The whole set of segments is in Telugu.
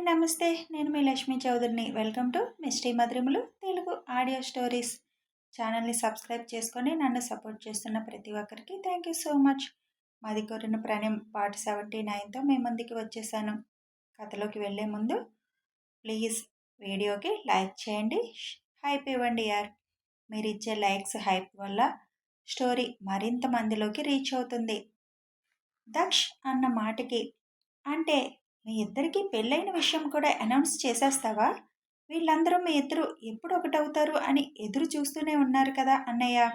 అండ్ నమస్తే నేను మీ లక్ష్మీ చౌదరిని. వెల్కమ్ టు మిస్టీ మధురములు తెలుగు ఆడియో స్టోరీస్. ఛానల్ని సబ్స్క్రైబ్ చేసుకొని నన్ను సపోర్ట్ చేస్తున్న ప్రతి ఒక్కరికి థ్యాంక్ యూ సో మచ్. మాది కోరిన ప్రణయం పార్ట్ సెవెంటీ నైన్తో మీ ముందుకి వచ్చేసాను. కథలోకి వెళ్ళే ముందు ప్లీజ్ వీడియోకి లైక్ చేయండి హైప్ ఇవ్వండి యార్. మీరు ఇచ్చే లైక్స్ హైప్ వల్ల స్టోరీ మరింత మందిలోకి రీచ్ అవుతుంది. దక్ష్ అన్న మాటకి అంటే మీ ఇద్దరికి పెళ్ళైన విషయం కూడా అనౌన్స్ చేసేస్తావా? వీళ్ళందరూ మీ ఇద్దరు ఎప్పుడు ఒకటవుతారు అని ఎదురు చూస్తూనే ఉన్నారు కదా అన్నయ్య.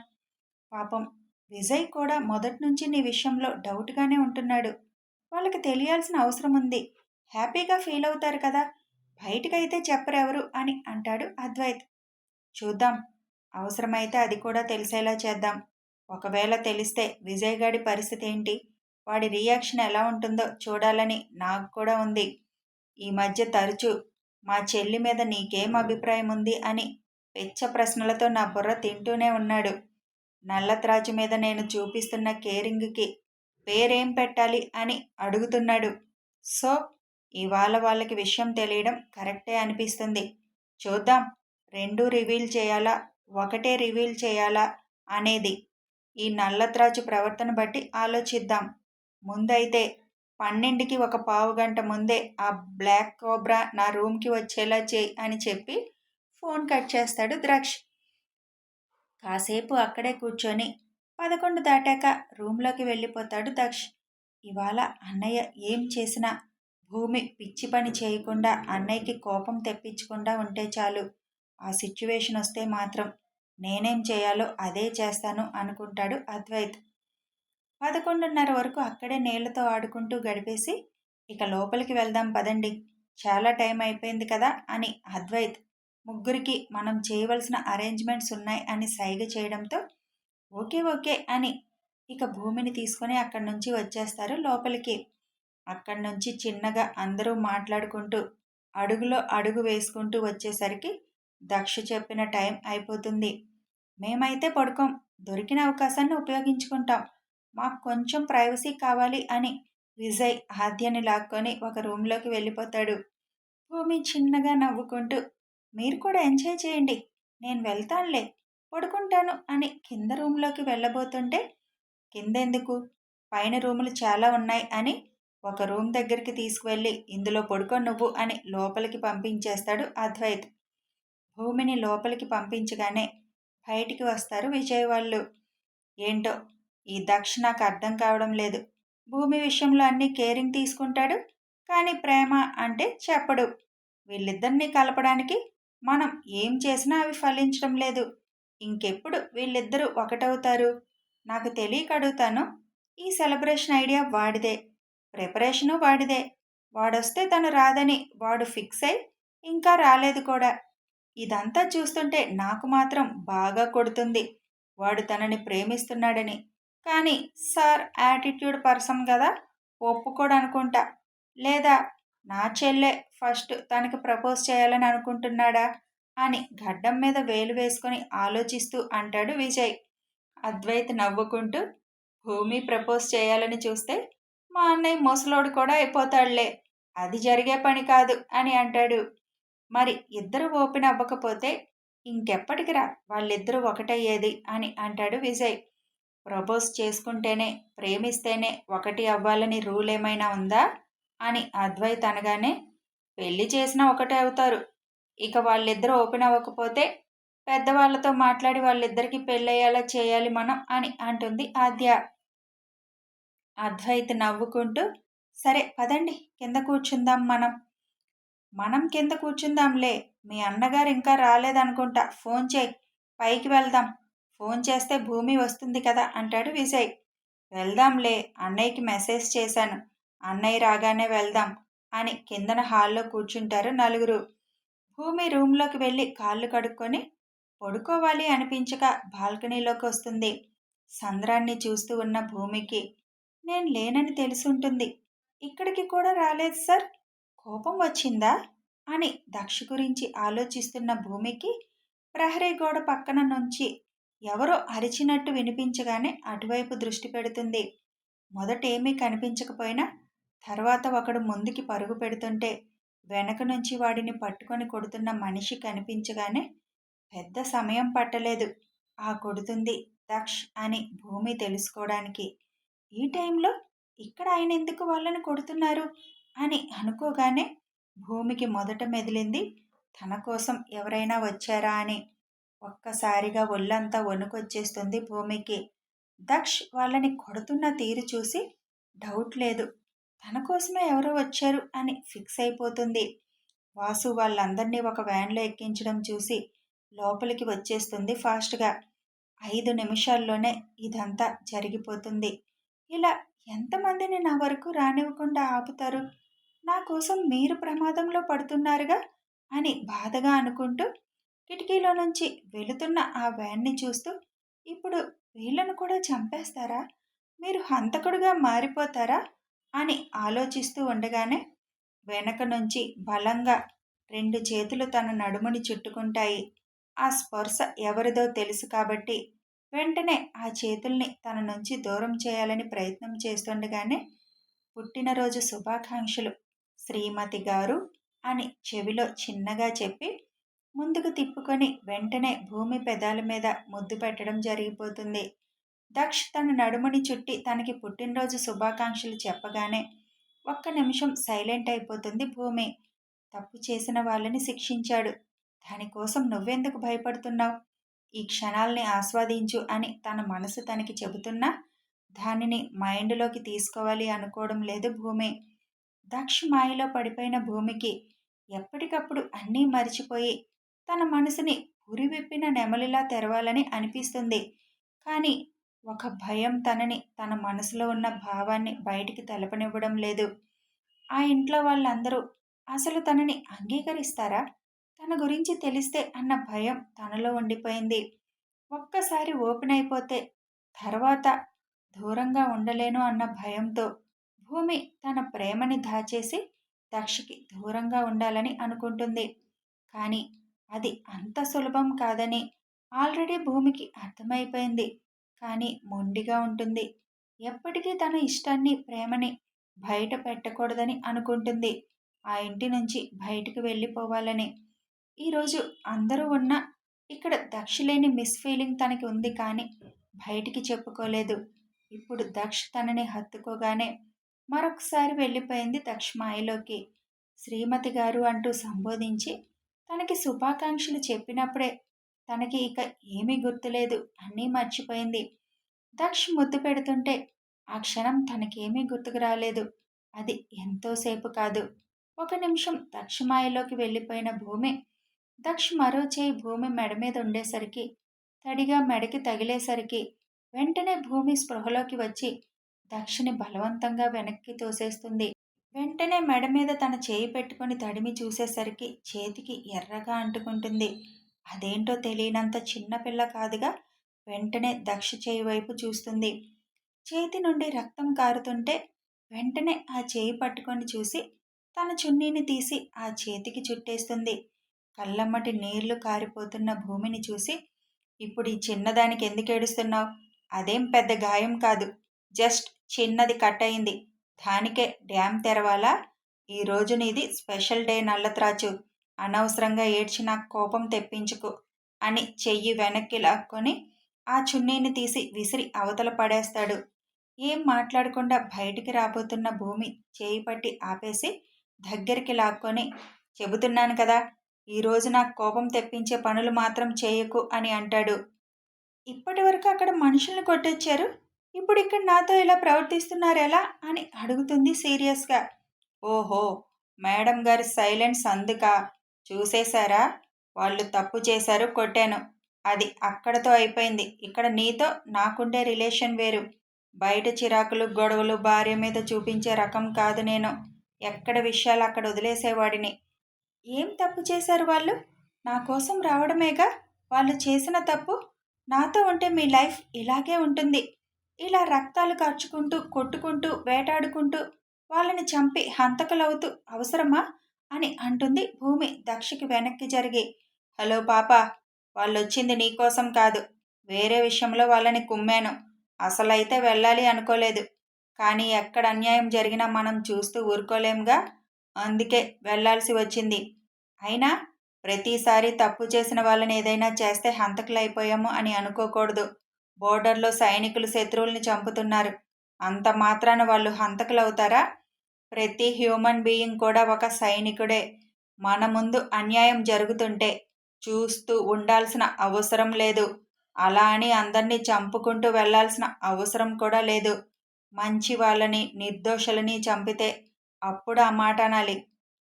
పాపం విజయ్ కూడా మొదటి నుంచి నీ విషయంలో డౌట్గానే ఉంటున్నాడు. వాళ్ళకి తెలియాల్సిన అవసరం ఉంది. హ్యాపీగా ఫీల్ అవుతారు కదా. బయటకైతే చెప్పరెవరు అని అంటాడు అద్వైత్. చూద్దాం. అవసరమైతే అది కూడా తెలిసేలా చేద్దాం. ఒకవేళ తెలిస్తే విజయ్ గాడి పరిస్థితి ఏంటి? వాడి రియాక్షన్ ఎలా ఉంటుందో చూడాలని నాకు కూడా ఉంది. ఈ మధ్య తరచూ మా చెల్లి మీద నీకేం అభిప్రాయం ఉంది అని పెచ్చ ప్రశ్నలతో నా బుర్ర తింటూనే ఉన్నాడు. నల్ల త్రాచు మీద నేను చూపిస్తున్న కేరింగ్కి పేరేం పెట్టాలి అని అడుగుతున్నాడు. సో ఇవాళ వాళ్ళకి విషయం తెలియడం కరెక్టే అనిపిస్తుంది. చూద్దాం రెండు రివీల్ చేయాలా ఒకటే రివీల్ చేయాలా అనేది. ఈ నల్లత్రాచు ప్రవర్తన బట్టి ఆలోచిద్దాం. ముందైతే పన్నెండుకి ఒక పావు గంట ముందే ఆ బ్లాక్ కోబ్రా నా రూమ్కి వచ్చేలా చేయి అని చెప్పి ఫోన్ కట్ చేస్తాడు ద్రాక్ష్. కాసేపు అక్కడే కూర్చొని పదకొండు దాటాక రూమ్లోకి వెళ్ళిపోతాడు దక్ష్ ఇవాళ అన్నయ్య ఏం చేసినా భూమి పిచ్చి పని చేయకుండా అన్నయ్యకి కోపం తెప్పించకుండా ఉంటే చాలు. ఆ సిచ్యువేషన్ వస్తే మాత్రం నేనేం చేయాలో అదే చేస్తాను అనుకుంటాడు అద్వైత్. పదకొండున్నర వరకు అక్కడే నీళ్ళతో ఆడుకుంటూ గడిపేసి ఇక లోపలికి వెళ్దాం పదండి. చాలా టైం అయిపోయింది కదా అని అద్వైత్ ముగ్గురికి మనం చేయవలసిన అరేంజ్మెంట్స్ ఉన్నాయి అని సైగ చేయడంతో ఓకే ఓకే అని ఇక భూమిని తీసుకొని అక్కడి నుంచి వచ్చేస్తారు లోపలికి. అక్కడి నుంచి చిన్నగా అందరూ మాట్లాడుకుంటూ అడుగులో అడుగు వేసుకుంటూ వచ్చేసరికి దక్ష చెప్పిన టైం అయిపోతుంది. మేమైతే పడుకోం. దొరికిన అవకాశాన్ని ఉపయోగించుకుంటాం. మాకు కొంచెం ప్రైవసీ కావాలి అని విజయ్ ఆద్యని లాక్కొని ఒక రూమ్లోకి వెళ్ళిపోతాడు. భూమి చిన్నగా నవ్వుకుంటూ మీరు కూడా ఎంజాయ్ చేయండి. నేను వెళ్తానులే. పడుకుంటాను అని కింద రూమ్లోకి వెళ్ళబోతుంటే కిందెందుకు? పైన రూములు చాలా ఉన్నాయి అని ఒక రూమ్ దగ్గరికి తీసుకువెళ్ళి ఇందులో పడుకో నువ్వు అని లోపలికి పంపించేస్తాడు అద్వైత్. భూమిని లోపలికి పంపించగానే బయటికి వస్తారు విజయ్ వాళ్ళు. ఏంటో? ఈ దక్ష నాకు అర్థం కావడం లేదు. భూమి విషయంలో అన్ని కేరింగ్ తీసుకుంటాడు. కానీ ప్రేమ అంటే చెప్పడు. వీళ్ళిద్దరినీ కలపడానికి మనం ఏం చేసినా అవి ఫలించడం లేదు. ఇంకెప్పుడు వీళ్ళిద్దరూ ఒకటవుతారు? నాకు తెలియక అడుగుతాను. ఈ సెలబ్రేషన్ ఐడియా వాడిదే. ప్రిపరేషను వాడిదే. వాడొస్తే తను రాదని వాడు ఫిక్స్ అయి ఇంకా రాలేదు కూడా. ఇదంతా చూస్తుంటే నాకు మాత్రం బాగా కొడుతుంది. వాడు తనని ప్రేమిస్తున్నాడని. కానీ సార్ యాటిట్యూడ్ పర్సన్ కదా ఒప్పుకోడు అనుకుంటా లేదా నా చెల్లె ఫస్ట్ తనకి ప్రపోజ్ చేయాలని అనుకుంటున్నాడా? అని గడ్డం మీద వేలు వేసుకొని ఆలోచిస్తూ అంటాడు విజయ్. అద్వైత్ నవ్వుకుంటూ భూమి ప్రపోజ్ చేయాలని చూస్తే మా అన్నయ్య ముసలోడు కూడా అయిపోతాడులే. అది జరిగే పని కాదు అని అంటాడు. మరి ఇద్దరు ఓపెన్ అవ్వకపోతే ఇంకెప్పటికి రా వాళ్ళిద్దరూ ఒకటయ్యేది అని అంటాడు విజయ్. ప్రపోజ్ చేసుకుంటేనే ప్రేమిస్తేనే ఒకటి అవ్వాలని రూల్ ఏమైనా ఉందా? అని అద్వైత్ అనగానే పెళ్ళి చేసినా ఒకటే అవుతారు. ఇక వాళ్ళిద్దరూ ఓపెన్ అవ్వకపోతే పెద్దవాళ్ళతో మాట్లాడి వాళ్ళిద్దరికి పెళ్ళయ్యేలా చేయాలి మనం అని అంటుంది ఆద్య. అద్వైత్ నవ్వుకుంటూ సరే పదండి కింద కూర్చుందాం మనం. మనం కింద కూర్చుందాంలే మీ అన్నగారు ఇంకా రాలేదనుకుంటా ఫోన్ చేయి పైకి వెళ్దాం. ఫోన్ చేస్తే భూమి వస్తుంది కదా అంటాడు విజయ్. వెళ్దాంలే అన్నయ్యకి మెసేజ్ చేశాను. అన్నయ్య రాగానే వెళ్దాం అని కిందన హాల్లో కూర్చుంటారు నలుగురు. భూమి రూమ్లోకి వెళ్ళి కాళ్ళు కడుక్కొని పడుకోవాలి అనిపించక బాల్కనీలోకి వస్తుంది. సంద్రాన్ని చూస్తూ ఉన్న భూమికి నేను లేనని తెలుసుంటుంది. ఇక్కడికి కూడా రాలేదు సార్. కోపం వచ్చిందా అని దక్ష గురించి ఆలోచిస్తున్న భూమికి ప్రహరీ గోడ పక్కన నుంచి ఎవరో అరిచినట్టు వినిపించగానే అటువైపు దృష్టి పెడుతుంది. మొదటేమీ కనిపించకపోయినా తర్వాత ఒకడు ముందుకి పరుగు పెడుతుంటే వెనక నుంచి వాడిని పట్టుకొని కొడుతున్న మనిషి కనిపించగానే పెద్ద సమయం పట్టలేదు. ఆ కొడుతుంది దక్ష్ అని భూమి తెలుసుకోవడానికి. ఈ టైంలో ఇక్కడ ఆయన ఎందుకు వాళ్ళని కొడుతున్నారు? అని అనుకోగానే భూమికి మొదట మెదిలింది తన కోసం ఎవరైనా వచ్చారా అని. ఒక్కసారిగా ఒళ్ళంతా వణుకొచ్చేస్తుంది భూమికి. దక్ష్ వాళ్ళని కొడుతున్న తీరు చూసి డౌట్ లేదు. తన కోసమే ఎవరో వచ్చారు అని ఫిక్స్ అయిపోతుంది. వాసు వాళ్ళందరినీ ఒక వ్యాన్లో ఎక్కించడం చూసి లోపలికి వచ్చేస్తుంది ఫాస్ట్గా. ఐదు నిమిషాల్లోనే ఇదంతా జరిగిపోతుంది. ఇలా ఎంతమందిని నా వరకు రానివ్వకుండా ఆపుతారు? నా కోసం మీరు ప్రమాదంలో పడుతున్నారుగా? అని బాధగా అనుకుంటూ కిటికీలో నుంచి వెళుతున్న ఆ వ్యాన్ని చూస్తూ ఇప్పుడు వీళ్ళను కూడా చంపేస్తారా? మీరు హంతకుడుగా మారిపోతారా? అని ఆలోచిస్తూ ఉండగానే వెనక నుంచి బలంగా రెండు చేతులు తన నడుముని చుట్టుకుంటాయి. ఆ స్పర్శ ఎవరిదో తెలుసు కాబట్టి వెంటనే ఆ చేతుల్ని తన నుంచి దూరం చేయాలని ప్రయత్నం చేస్తుండగానే పుట్టినరోజు శుభాకాంక్షలు శ్రీమతి గారు అని చెవిలో చిన్నగా చెప్పి ముందుకు తిప్పుకొని వెంటనే భూమి పెదాల మీద ముద్దు పెట్టడం జరిగిపోతుంది. దక్ష్ తన నడుముని చుట్టి తనకి పుట్టినరోజు శుభాకాంక్షలు చెప్పగానే ఒక్క నిమిషం సైలెంట్ అయిపోతుంది భూమి. తప్పు చేసిన వాళ్ళని శిక్షించాడు. దానికోసం నువ్వెందుకు భయపడుతున్నావు? ఈ క్షణాల్ని ఆస్వాదించు అని తన మనసు తనకి చెబుతున్నా దానిని మైండ్లోకి తీసుకోవాలి అనుకోవడం లేదు భూమి. దక్ష్ మాయలో పడిపోయిన భూమికి ఎప్పటికప్పుడు అన్నీ మరిచిపోయి తన మనసుని విప్పిన నెమలిలా తెరవాలని అనిపిస్తుంది. కానీ ఒక భయం తనని తన మనసులో ఉన్న భావాన్ని బయటికి తెలపనివ్వడం లేదు. ఆ ఇంట్లో వాళ్ళందరూ అసలు తనని అంగీకరిస్తారా? తన గురించి తెలిస్తే అన్న భయం తనలో ఉండిపోయింది. ఒక్కసారి ఓపెన్ అయిపోతే తర్వాత దూరంగా ఉండలేను అన్న భయంతో భూమి తన ప్రేమని దాచేసి దక్షకి దూరంగా ఉండాలని అనుకుంటుంది. కానీ అది అంత సులభం కాదని ఆల్రెడీ భూమికి అర్థమైపోయింది. కానీ మొండిగా ఉంటుంది. ఎప్పటికీ తన ఇష్టాన్ని ప్రేమని బయట పెట్టకూడదని అనుకుంటుంది. ఆ ఇంటి నుంచి బయటకు వెళ్ళిపోవాలని. ఈరోజు అందరూ ఉన్న ఇక్కడ దక్ష లేని మిస్ ఫీలింగ్ తనకి ఉంది కానీ బయటికి చెప్పుకోలేదు. ఇప్పుడు దక్ష తనని హత్తుకోగానే మరొకసారి వెళ్ళిపోయింది దక్ష మాయలోకి. శ్రీమతి గారు అంటూ సంబోధించి తనకి శుభాకాంక్షలు చెప్పినప్పుడే తనకి ఇక ఏమీ గుర్తులేదు. అన్నీ మర్చిపోయింది. దక్ష్ ముద్దు పెడుతుంటే ఆ క్షణం తనకేమీ గుర్తుకు రాలేదు. అది ఎంతోసేపు కాదు. ఒక నిమిషం దక్షమాయలోకి వెళ్ళిపోయిన భూమి దక్ష్ మరో చేయి భూమి మెడ మీద ఉండేసరికి తడిగా మెడకి తగిలేసరికి వెంటనే భూమి స్పృహలోకి వచ్చి దక్షిని బలవంతంగా వెనక్కి తోసేస్తుంది. వెంటనే మెడ మీద తన చేయి పెట్టుకుని తడిమి చూసేసరికి చేతికి ఎర్రగా అంటుకుంటుంది. అదేంటో తెలియనంత చిన్నపిల్ల కాదుగా వెంటనే దక్ష చేయి వైపు చూస్తుంది. చేతి నుండి రక్తం కారుతుంటే వెంటనే ఆ చేయి పట్టుకొని చూసి తన చున్నీని తీసి ఆ చేతికి చుట్టేస్తుంది. కళ్ళమ్మటి నీళ్ళు కారిపోతున్న భూమిని చూసి ఇప్పుడు ఈ చిన్నదానికి ఎందుకు ఏడుస్తున్నావు? అదేం పెద్ద గాయం కాదు. జస్ట్ చిన్నది కట్ అయింది. దానికే డ్యామ్ తెరవాలా? ఈ రోజు నీది స్పెషల్ డే నల్లత్రాచు. అనవసరంగా ఏడ్చి నాకు కోపం తెప్పించుకు అని చెయ్యి వెనక్కి లాక్కొని ఆ చున్నీని తీసి విసిరి అవతల పడేస్తాడు. ఏం మాట్లాడకుండా బయటికి రాబోతున్న భూమి చేయి పట్టి ఆపేసి దగ్గరికి లాక్కొని చెబుతున్నాను కదా ఈరోజు నాకు కోపం తెప్పించే పనులు మాత్రం చేయకు అని అంటాడు. ఇప్పటి వరకు అక్కడ మనుషుల్ని కొట్టొచ్చారు? ఇప్పుడు ఇక్కడ నాతో ఇలా ప్రవర్తిస్తున్నారు ఎలా? అని అడుగుతుంది సీరియస్గా. ఓహో మేడం గారి సైలెన్స్ అందుక. చూసేశారా? వాళ్ళు తప్పు చేశారు కొట్టాను. అది అక్కడతో అయిపోయింది. ఇక్కడ నీతో నాకుండే రిలేషన్ వేరు. బయట చిరాకులు గొడవలు భార్య మీద చూపించే రకం కాదు నేను. ఎక్కడ విషయాలు అక్కడ వదిలేసేవాడిని. ఏం తప్పు చేశారు వాళ్ళు? నా కోసం రావడమేగా? వాళ్ళు చేసిన తప్పు? నాతో ఉంటే మీ లైఫ్ ఇలాగే ఉంటుంది. ఇలా రక్తాలు కార్చుకుంటూ కొట్టుకుంటూ వేటాడుకుంటూ వాళ్ళని చంపి హంతకులవుతూ అవసరమా? అని అంటుంది భూమి దక్షకి వెనక్కి జరిగి. హలో పాప వాళ్ళొచ్చింది నీకోసం కాదు. వేరే విషయంలో వాళ్ళని కుమ్మాను. అసలైతే వెళ్ళాలి అనుకోలేదు. కానీ ఎక్కడ అన్యాయం జరిగినా మనం చూస్తూ ఊరుకోలేంగా? అందుకే వెళ్ళాల్సి వచ్చింది. అయినా ప్రతిసారి తప్పు చేసిన వాళ్ళని ఏదైనా చేస్తే హంతకులైపోయాము అని అనుకోకూడదు. బోర్డర్లో సైనికులు శత్రువుల్ని చంపుతున్నారు. అంత మాత్రాన వాళ్ళు హంతకులవుతారా? ప్రతి హ్యూమన్ బీయింగ్ కూడా ఒక సైనికుడే. మన ముందు అన్యాయం జరుగుతుంటే చూస్తూ ఉండాల్సిన అవసరం లేదు. అలా అని అందరినీ చంపుకుంటూ వెళ్ళాల్సిన అవసరం కూడా లేదు. మంచి వాళ్ళని నిర్దోషులని చంపితే అప్పుడు ఆ మాట అనాలి.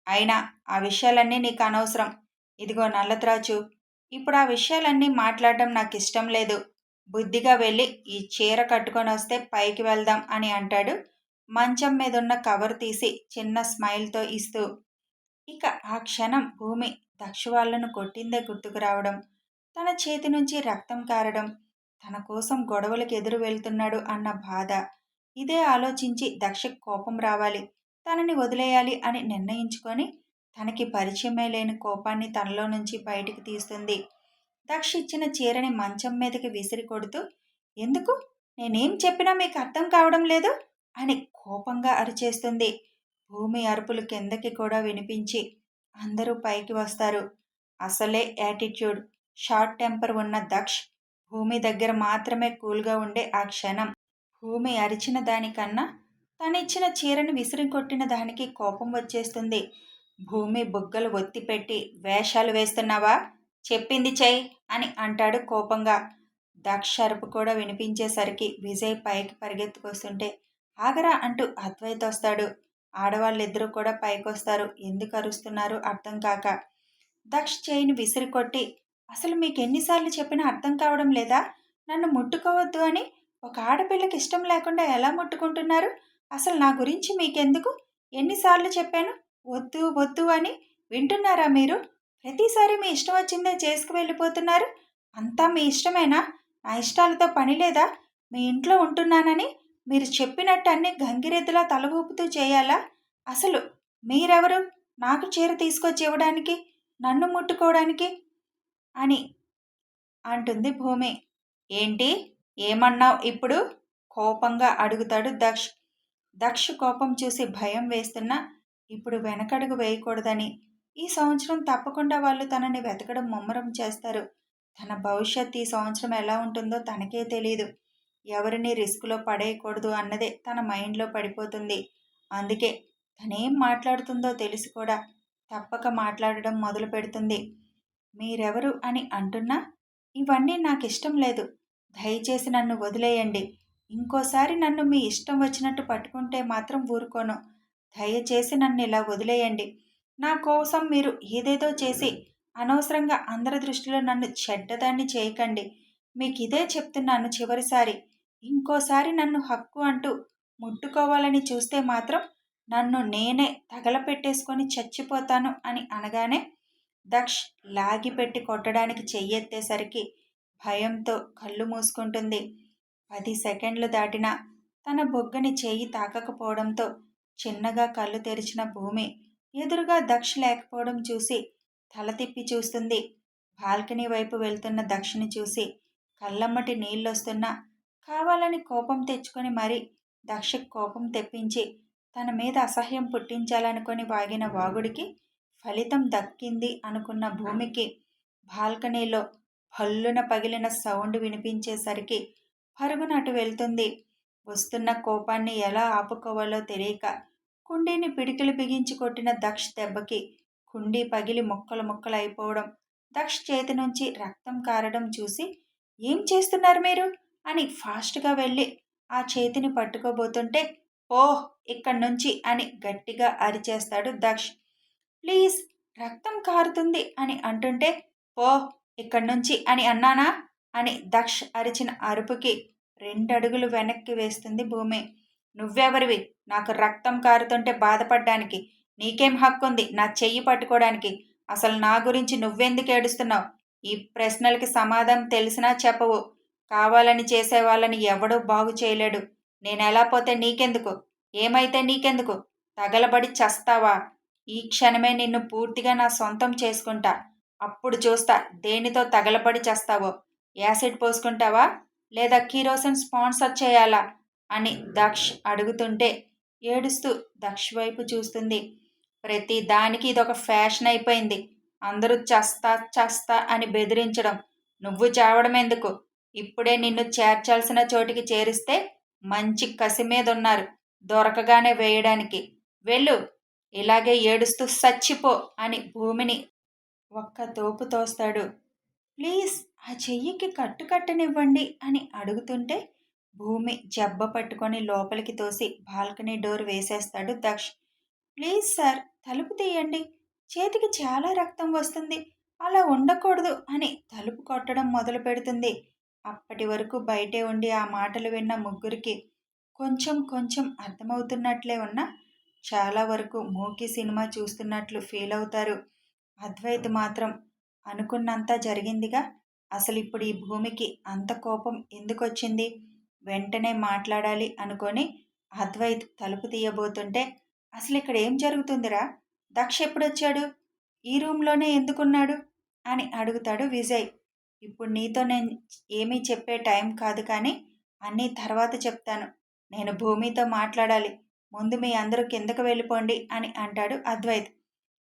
అయినా ఆ విషయాలన్నీ నీకు అనవసరం. ఇదిగో నల్లత్రాచు ఇప్పుడు ఆ విషయాలన్నీ మాట్లాడడం నాకు ఇష్టం లేదు. బుద్ధిగా వెళ్ళి ఈ చీర కట్టుకొని వస్తే పైకి వెళ్దాం అని అంటాడు. మంచం మీద ఉన్న కవర్ తీసి చిన్న స్మైల్తో ఇస్తూ ఇక ఆ క్షణం భూమి దక్ష వాళ్ళను కొట్టిందే గుర్తుకు రావడం తన చేతి నుంచి రక్తం కారడం తన కోసం గొడవలకు ఎదురు వెళ్తున్నాడు అన్న బాధ. ఇదే ఆలోచించి దక్ష కోపం రావాలి తనని వదిలేయాలి అని నిర్ణయించుకొని తనకి పరిచయమే లేని కోపాన్ని తనలో నుంచి బయటికి తీస్తుంది. దక్ష ఇచ్చిన చీరని మంచం మీదకి విసిరి కొడుతూ ఎందుకు? నేనేం చెప్పినా మీకు అర్థం కావడం లేదు? అని కోపంగా అరిచేస్తుంది. భూమి అరుపులు కిందకి కూడా వినిపించి అందరూ పైకి వస్తారు. అసలే యాటిట్యూడ్. షార్ట్ టెంపర్ ఉన్న దక్ష్ భూమి దగ్గర మాత్రమే కూల్గా ఉండే ఆ క్షణం. భూమి అరిచిన దానికన్నా తనిచ్చిన చీరను విసిరి కొట్టిన దానికి కోపం వచ్చేస్తుంది. భూమి బుగ్గలు ఒత్తిపెట్టి వేషాలు వేస్తున్నావా? చెప్పింది చెయ్ అని అంటాడు కోపంగా. దక్ష అరుపు కూడా వినిపించేసరికి విజయ్ పైకి పరిగెత్తుకొస్తుంటే ఆగరా అంటూ అద్వైత్ వస్తాడు. ఆడవాళ్ళిద్దరూ కూడా పైకొస్తారు. ఎందుకు అరుస్తున్నారు అర్థం కాక. దక్ష చేయిని విసిరి కొట్టి అసలు మీకు ఎన్నిసార్లు చెప్పినా అర్థం కావడం లేదా? నన్ను ముట్టుకోవద్దు అని ఒక ఆడపిల్లకి ఇష్టం లేకుండా ఎలా ముట్టుకుంటున్నారు? అసలు నా గురించి మీకెందుకు? ఎన్నిసార్లు చెప్పాను? వద్దు వద్దు అని వింటున్నారా మీరు? ప్రతిసారి మీ ఇష్టం వచ్చిందే చేసుకు వెళ్ళిపోతున్నారు? అంతా మీ ఇష్టమేనా? నా ఇష్టాలతో పని లేదా? మీ ఇంట్లో ఉంటున్నానని మీరు చెప్పినట్టు అన్ని గంగిరెద్దులా తల ఊపుతూ చేయాలా? అసలు మీరెవరు? నాకు చీర తీసుకొచ్చి ఇవ్వడానికి? నన్ను ముట్టుకోవడానికి? అని అంటుంది భూమి. ఏంటి? ఏమన్నావు ఇప్పుడు? కోపంగా అడుగుతాడు దక్ష్. దక్ష కోపం చూసి భయం వేస్తున్నా ఇప్పుడు వెనకడుగు వేయకూడదని. ఈ సంవత్సరం తప్పకుండా వాళ్ళు తనని వెతకడం ముమ్మరం చేస్తారు. తన భవిష్యత్ ఈ సంవత్సరం ఎలా ఉంటుందో తనకే తెలియదు ఎవరిని రిస్క్లో పడేయకూడదు అన్నదే తన మైండ్లో పడిపోతుంది. అందుకే తనేం మాట్లాడుతుందో తెలిసి కూడా తప్పక మాట్లాడడం మొదలు పెడుతుంది. మీరెవరు అని అంటున్నా ఇవన్నీ నాకు ఇష్టం లేదు. దయచేసి నన్ను వదిలేయండి. ఇంకోసారి నన్ను మీ ఇష్టం వచ్చినట్టు పట్టుకుంటే మాత్రం ఊరుకోను. దయచేసి నన్ను ఇలా వదిలేయండి. నా కోసం మీరు ఏదేదో చేసి అనవసరంగా అందరి దృష్టిలో నన్ను చెడ్డదాన్ని చేయకండి. మీకు ఇదే చెప్తున్నాను చివరిసారి. ఇంకోసారి నన్ను హక్కు అంటూ ముట్టుకోవాలని చూస్తే మాత్రం నన్ను నేనే తగలపెట్టేసుకొని చచ్చిపోతాను అని అనగానే దక్ష్ లాగిపెట్టి కొట్టడానికి చెయ్యెత్తేసరికి భయంతో కళ్ళు మూసుకుంటుంది. పది సెకండ్లు దాటినా తన బొగ్గని చేయి తాకకపోవడంతో చిన్నగా కళ్ళు తెరిచిన భూమి ఎదురుగా దక్ష లేకపోవడం చూసి తల తిప్పి చూస్తుంది. బాల్కనీ వైపు వెళ్తున్న దక్షని చూసి కళ్ళమ్మటి నీళ్ళొస్తున్నా కావాలని కోపం తెచ్చుకొని మరి దక్ష కోపం తెప్పించి తన మీద అసహ్యం పుట్టించాలనుకొని వాగిన వాగుడికి ఫలితం దక్కింది అనుకున్న భూమికి బాల్కనీలో హల్లున పగిలిన సౌండ్ వినిపించేసరికి పరుగునటు వెళ్తుంది. వస్తున్న కోపాన్ని ఎలా ఆపుకోవాలో తెలియక కుండీని పిడికిలు బిగించి కొట్టిన దక్ష్ దెబ్బకి కుండీ పగిలి ముక్కలు ముక్కలు అయిపోవడం దక్ష్ చేతి నుంచి రక్తం కారడం చూసి ఏం చేస్తున్నారు మీరు? అని ఫాస్ట్గా వెళ్ళి ఆ చేతిని పట్టుకోబోతుంటే ఓహ్ ఇక్కడి నుంచి అని గట్టిగా అరిచేస్తాడు దక్ష్. ప్లీజ్ రక్తం కారుతుంది అని అంటుంటే ఓహ్ ఇక్కడి నుంచి అని అన్నానా? అని దక్ష్ అరిచిన అరుపుకి రెండడుగులు వెనక్కి వేస్తుంది భూమి. నువ్వెవరివి? నాకు రక్తం కారుతుంటే బాధపడ్డానికి. నీకేం హక్కు ఉంది నా చెయ్యి పట్టుకోవడానికి అసలు నా గురించి నువ్వెందుకు ఏడుస్తున్నావు? ఈ ప్రశ్నలకి సమాధానం తెలిసినా చెప్పవు. కావాలని చేసే వాళ్ళని ఎవడూ బాగు చేయలేడు. నేను ఎలా పోతే నీకెందుకు? ఏమైతే నీకెందుకు? తగలబడి చస్తావా? ఈ క్షణమే నిన్ను పూర్తిగా నా సొంతం చేసుకుంటా. అప్పుడు చూస్తా దేనితో తగలబడి చేస్తావో. యాసిడ్ పోసుకుంటావా? లేదా కిరోసిన్ స్పాన్సర్ చేయాలా? అని దక్ష్ అడుగుతుంటే ఏడుస్తూ దక్ష్ వైపు చూస్తుంది. ప్రతి దానికి ఇదొక ఫ్యాషన్ అయిపోయింది. అందరూ చస్తా చస్తా అని బెదిరించడం. నువ్వు చావడం ఎందుకు? ఇప్పుడే నిన్ను చేర్చాల్సిన చోటికి చేరిస్తే మంచి కసి మీద ఉన్నారు దొరకగానే వేయడానికి. వెళ్ళు ఇలాగే ఏడుస్తూ సచ్చిపో అని భూమిని ఒక్క తోపు తోస్తాడు. ప్లీజ్ ఆ చెయ్యికి కట్టు కట్టనివ్వండి అని అడుగుతుంటే భూమి జబ్బ పట్టుకొని లోపలికి తోసి బాల్కనీ డోర్ వేసేస్తాడు దక్ష్. ప్లీజ్ సార్ తలుపు తీయండి. చేతికి చాలా రక్తం వస్తుంది. అలా ఉండకూడదు అని తలుపు కొట్టడం మొదలు పెడుతుంది. అప్పటి వరకు బయటే ఉండి ఆ మాటలు విన్న ముగ్గురికి కొంచెం కొంచెం అర్థమవుతున్నట్లే ఉన్నా చాలా వరకు మూకీ సినిమా చూస్తున్నట్లు ఫీల్ అవుతారు. అద్వైత్ మాత్రం అనుకున్నంత జరిగిందిగా. అసలు ఇప్పుడు ఈ భూమికి అంత కోపం ఎందుకు వచ్చింది వెంటనే మాట్లాడాలి అనుకొని అద్వైత్ తలుపు తీయబోతుంటే అసలు ఇక్కడ ఏం జరుగుతుందిరా? దక్ష ఎప్పుడొచ్చాడు? ఈ రూమ్లోనే ఎందుకున్నాడు? అని అడుగుతాడు విజయ్. ఇప్పుడు నీతో నేను ఏమీ చెప్పే టైం కాదు కానీ అన్నీ తర్వాత చెప్తాను. నేను భూమితో మాట్లాడాలి. ముందు మీ అందరూ కిందకు వెళ్ళిపోండి అని అంటాడు అద్వైత్.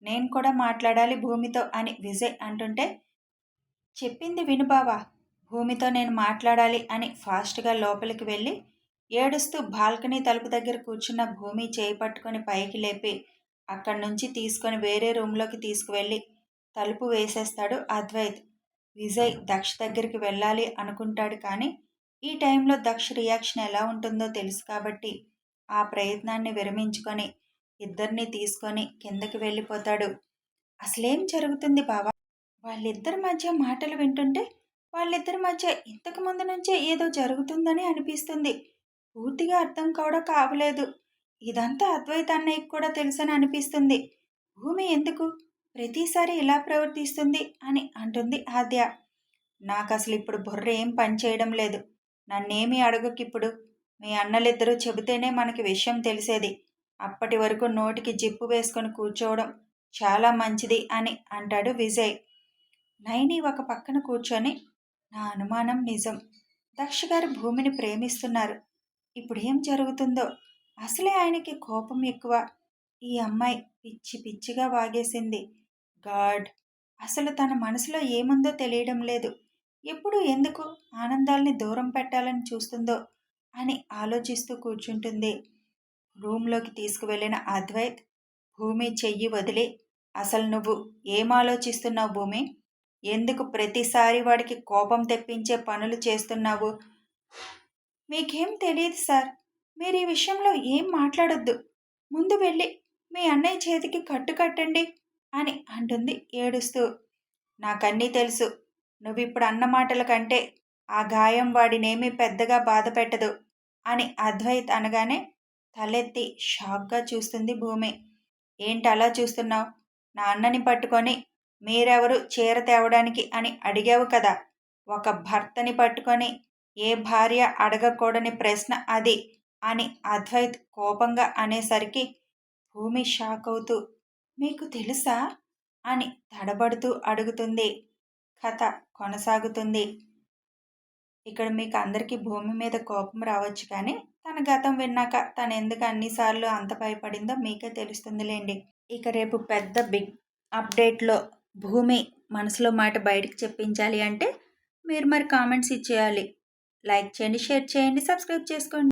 నేను కూడా మాట్లాడాలి భూమితో అని విజయ్ అంటుంటే చెప్పింది విను బావా. భూమితో నేను మాట్లాడాలి అని ఫాస్ట్గా లోపలికి వెళ్ళి ఏడుస్తూ బాల్కనీ తలుపు దగ్గర కూర్చున్న భూమి చేయి పట్టుకొని పైకి లేపి అక్కడి నుంచి తీసుకొని వేరే రూమ్లోకి తీసుకువెళ్ళి తలుపు వేసేస్తాడు అద్వైత్. విజయ్ దక్ష దగ్గరికి వెళ్ళాలి అనుకుంటాడు కానీ ఈ టైంలో దక్ష రియాక్షన్ ఎలా ఉంటుందో తెలుసు కాబట్టి ఆ ప్రయత్నాన్ని విరమించుకొని ఇద్దరిని తీసుకొని కిందకి వెళ్ళిపోతాడు. అసలేం జరుగుతుంది బావా? వాళ్ళిద్దరి మధ్య మాటలు వింటుంటే వాళ్ళిద్దరి మధ్య ఇంతకు ముందు నుంచే ఏదో జరుగుతుందని అనిపిస్తుంది. పూర్తిగా అర్థం కూడా కావలేదు. ఇదంతా అద్వైత అన్నయ్యకి కూడా తెలుసని అనిపిస్తుంది. భూమి ఎందుకు? ప్రతిసారి ఇలా ప్రవర్తిస్తుంది అని అంటుంది ఆద్య. నాకు అసలు ఇప్పుడు బుర్ర ఏం పని చేయడం లేదు. నన్నేమీ అడగకిప్పుడు మీ అన్నలిద్దరూ చెబితేనే మనకి విషయం తెలిసేది. అప్పటి వరకు నోటికి జిప్పు వేసుకొని కూర్చోవడం చాలా మంచిది అని అంటాడు విజయ్. నైని ఒక పక్కన కూర్చొని నా అనుమానం నిజం. దక్ష గారు భూమిని ప్రేమిస్తున్నారు. ఇప్పుడు ఏం జరుగుతుందో? అసలే ఆయనకి కోపం ఎక్కువ. ఈ అమ్మాయి పిచ్చి పిచ్చిగా వాగేసింది. గాడ్! అసలు తన మనసులో ఏముందో తెలియడం లేదు. ఎప్పుడు ఎందుకు ఆనందాల్ని దూరం పెట్టాలని చూస్తుందో అని ఆలోచిస్తూ కూర్చుంటుంది. రూమ్లోకి తీసుకువెళ్ళిన అద్వైత్ భూమి చెయ్యి వదిలి అసలు నువ్వు ఏం ఆలోచిస్తున్నావు భూమి? ఎందుకు ప్రతిసారి వాడికి కోపం తెప్పించే పనులు చేస్తున్నావు? మీకేం తెలియదు సార్. మీరు ఈ విషయంలో ఏం మాట్లాడొద్దు. ముందు వెళ్ళి మీ అన్నయ్య చేతికి కట్టు కట్టండి అని అంటుంది ఏడుస్తూ. నాకన్నీ తెలుసు. నువ్విప్పుడు అన్న మాటల కంటే ఆ గాయం వాడినేమీ పెద్దగా బాధ పెట్టదు అని అద్వైత్ అనగానే తలెత్తి షాక్గా చూస్తుంది భూమి. ఏంటి అలా చూస్తున్నావు? నా అన్నని పట్టుకొని మీరెవరు చీర తేవడానికి అని అడిగావు కదా. ఒక భర్తని పట్టుకొని ఏ భార్య అడగకూడని ప్రశ్న అది అని అద్వైత్ కోపంగా అనేసరికి భూమి షాక్ అవుతూ మీకు తెలుసా? అని తడబడుతూ అడుగుతుంది. కథ కొనసాగుతుంది. ఇక్కడ మీకు అందరికీ భూమి మీద కోపం రావచ్చు కానీ తన గతం విన్నాక తను ఎందుకు అన్నిసార్లు అంత భయపడిందో మీకే తెలుస్తుందిలేండి. ఇక రేపు పెద్ద బిగ్ అప్డేట్లో భూమి మనసులో మాట బయటకు చెప్పించాలి అంటే మీరు మరి కామెంట్స్ ఇచ్చేయాలి. లైక్ చేయండి షేర్ చేయండి సబ్స్క్రైబ్ చేసుకోండి.